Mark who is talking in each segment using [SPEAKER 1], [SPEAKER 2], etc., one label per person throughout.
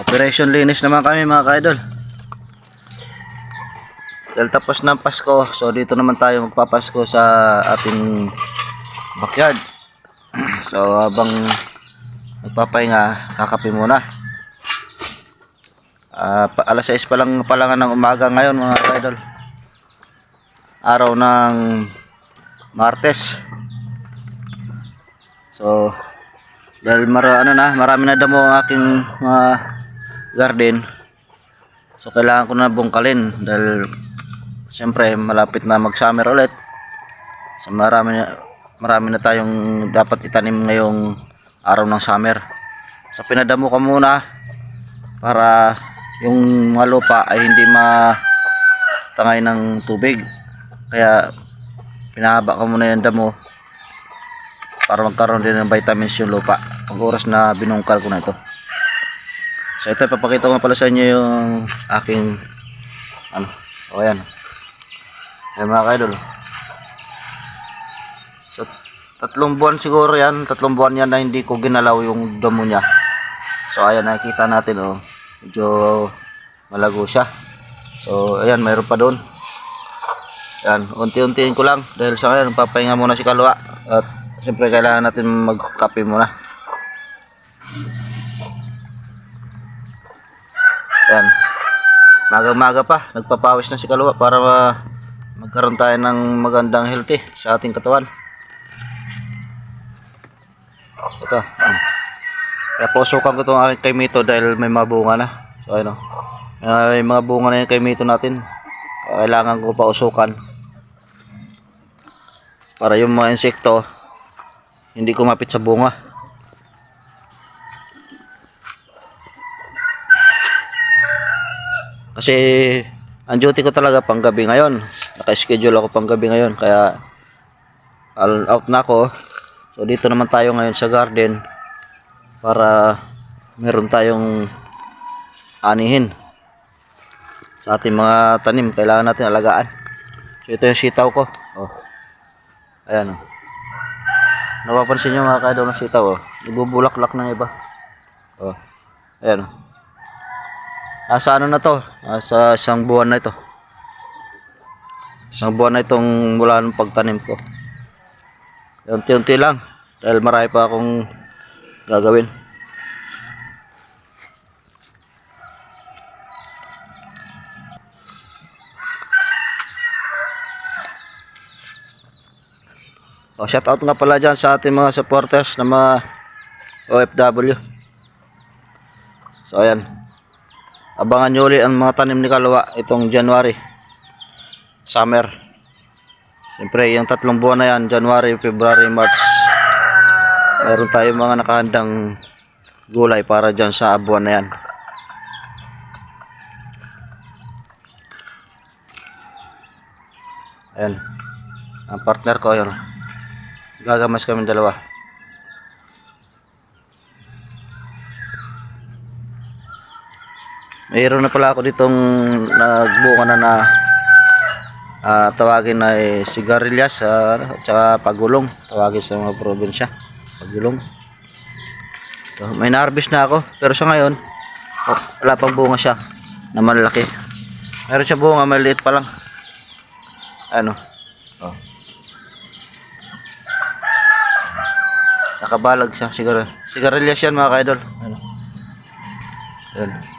[SPEAKER 1] Operation linis naman kami mga ka-idol. Dahil tapos ng Pasko, so dito naman tayo magpapasko sa ating backyard. so habang nagpapahinga, kakape muna. Pa, alas 6 pa lang pala ng umaga ngayon mga ka-idol. Araw ng Martes. So, dahil mara, ano na, marami na damo ang aking mga garden. So kailangan ko na bungkalin dahil siyempre malapit na mag-summer ulit. So marami na, marami na tayong dapat itanim ngayong araw ng summer. So pinadamo ko muna para yung mga lupa ay hindi matangay ng tubig. Kaya pinahaba ko muna yung damo para magkaroon din ng vitamins yung lupa pag oras na binungkal ko na ito. So ito papakita ko pala sa inyo yung aking ano, o ayan. Ayan mga kaidol. So tatlong buwan siguro yan, tatlong buwan yan na hindi ko ginalaw yung damo niya. So ayan nakikita natin oh, medyo malago siya. So ayan mayroon pa doon. Yan, unti-untiin ko lang dahil sa ngayon papahinga muna si Kalwa at siyempre kailangan natin magkape muna. Yan. Maga-maga pa, nagpapawis na si Kalwa para ma- magkaroon tayo ng magandang healthy sa ating katawan. Ito. yan. Kaya pusukan ko itong aking kay Mito dahil may mga bunga na. So ano. May mga bunga na yung kay Mito natin. Kailangan ko pa usukan. Para yung mga insekto hindi kumapit sa bunga. Kasi ang duty ko talaga pang gabi ngayon. Naka-schedule ako pang gabi ngayon kaya all out na ako. So dito naman tayo ngayon sa garden para meron tayong anihin sa ating mga tanim. Kailangan natin alagaan. So ito yung sitaw ko. Oh. Ayan oh. Napapansin nyo mga kadol ng sitaw oh. Ibubulaklak ng iba. Oh. Ayan oh. Asa ano na to? Asa isang buwan na ito. Isang buwan na itong mula ng pagtanim ko. Unti-unti lang. Dahil marami pa akong gagawin. O, shout out nga pala dyan sa ating mga supporters na mga OFW. So, ayan. Abangan nyo ulit ang mga tanim ni Kalwa itong January. Summer. Siyempre, yung tatlong buwan na yan, January, February, March. Meron tayong mga nakahandang gulay para dyan sa buwan na yan. Ayan. Ang partner ko, yun. Gagamas kami dalawa. Mayroon na pala ako ditong nagbunga na na ah, tawagin na eh, sigarilyas ah, at saka pagulong. Tawagin sa mga probinsya. Pagulong. Ito, may na-harvest na ako. Pero sa ngayon, oh, wala pang bunga siya na malaki. Meron siya bunga, maliit pa lang. Ano? Oh. Nakabalag siya. Sigarilyas yan mga ka-idol. Ano? Yan.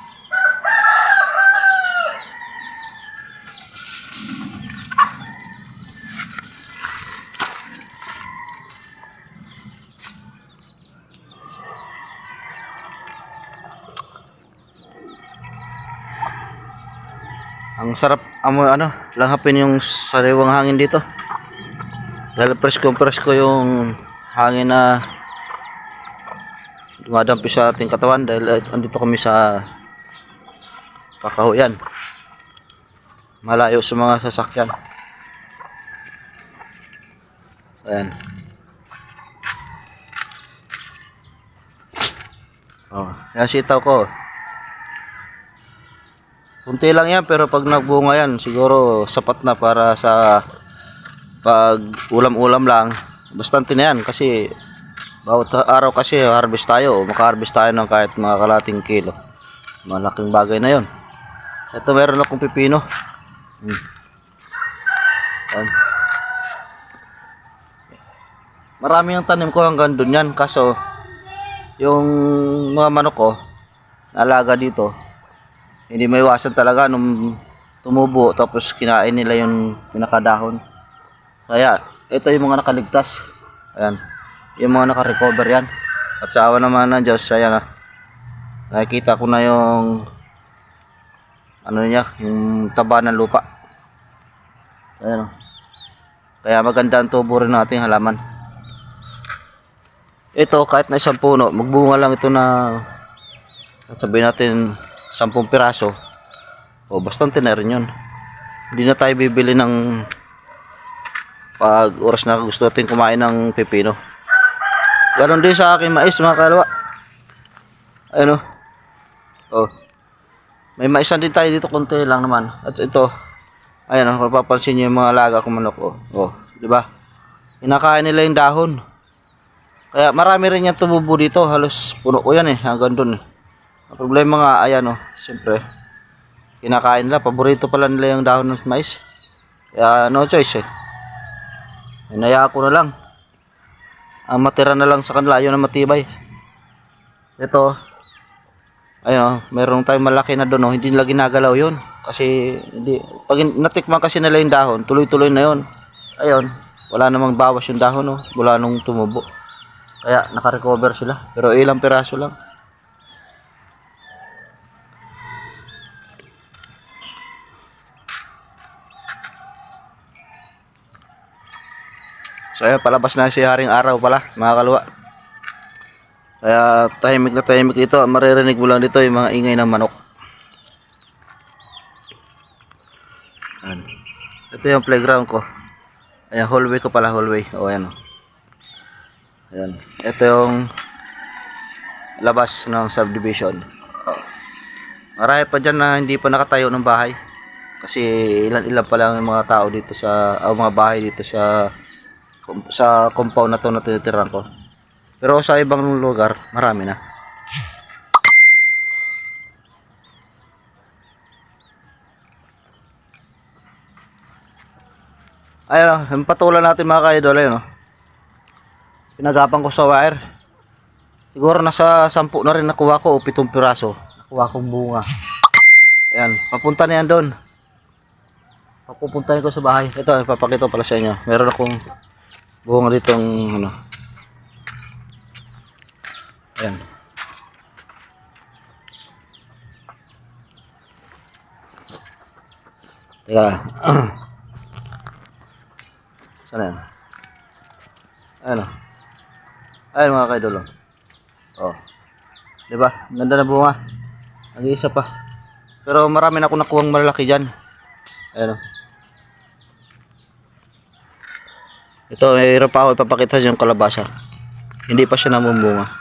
[SPEAKER 1] Ang sarap amo ano, langhapin yung sariwang hangin dito. Dahil presko presko yung hangin na dumadampi sa ating katawan dahil eh, andito kami sa kakahuyan. Malayo sa mga sasakyan. Ayan. Oh, yan sitaw ko. Kunti lang yan pero pag nagbunga yan siguro sapat na para sa pag ulam-ulam lang. Bastante na yan kasi bawat araw kasi harvest tayo. Maka-harvest tayo ng kahit mga kalating kilo. Malaking bagay na yon. Ito meron akong pipino. Hmm. Marami ang tanim ko hanggang dun yan. Kaso, yung mga manok ko, alaga dito, hindi may iwasan talaga nung tumubo tapos kinain nila yung pinakadahon. Kaya, ito yung mga nakaligtas. Ayan. Yung mga nakarecover yan. At sa awa naman ng Diyos, ayan ah. Nakikita ko na yung ano niya, yung taba ng lupa. Ayan oh. Kaya maganda ang tubo rin ng ating halaman. Ito, kahit na isang puno, magbunga lang ito na sabihin natin 10 piraso. O, bastante na rin yun. Hindi na tayo bibili ng pag oras na gusto natin kumain ng pipino. Ganon din sa aking mais mga kalwa. Ayun o. Oh. May maisan din tayo dito konti lang naman. At ito, ayan o, mapapansin nyo yung mga alaga kong manok o. Oh. di ba? Kinakain nila yung dahon. Kaya marami rin yan tumubo dito. Halos puno ko yan eh, hanggang dun eh. Ang problema nga, ayan o, siyempre, kinakain nila. Paborito pala nila yung dahon ng mais. Kaya no choice eh. Hinaya ko na lang. Ang matira na lang sa kanila, yun ang matibay. Ito, ayun, oh, meron tayong malaki na doon, oh, hindi nila ginagalaw yun. Kasi, hindi, pag natikman kasi nila yung dahon, tuloy-tuloy na yun. Ayun, wala namang bawas yung dahon, oh, mula nung tumubo. Kaya, nakarecover sila. Pero ilang piraso lang. So ayun, palabas na si Haring Araw pala, mga kalwa. Kaya tahimik na tahimik dito. Maririnig mo lang dito yung mga ingay ng manok. Ayan. Ito yung playground ko. Ayan, hallway ko pala, hallway. O, ayan. Ayan. Ito yung labas ng subdivision. Marami pa dyan na hindi pa nakatayo ng bahay. Kasi ilan-ilan pa lang yung mga tao dito sa, o mga bahay dito sa sa compound na to na tinitirahan ko. Pero sa ibang lugar, marami na. Ayun, yung patulan natin mga ka-idol, ayun oh. Pinagapan ko sa wire. Siguro nasa 10 na rin nakuha ko o 7 piraso. Nakuha kong bunga. Ayan, papunta na yan doon. Papupuntahin ko sa bahay. Ito, ipapakita ko pala sa inyo. Meron akong bunga ditong ano. Ayan. Teka. Saan yan? Ayan o. Ayan mga kaidol. oh. Oh. Di ba? Ganda na bunga. Nag-iisa pa. Pero marami na ako nakuhang malalaki dyan. Ayan o. Ito, mayroon pa ako ipapakita yung kalabasa. Hindi pa siya namumunga.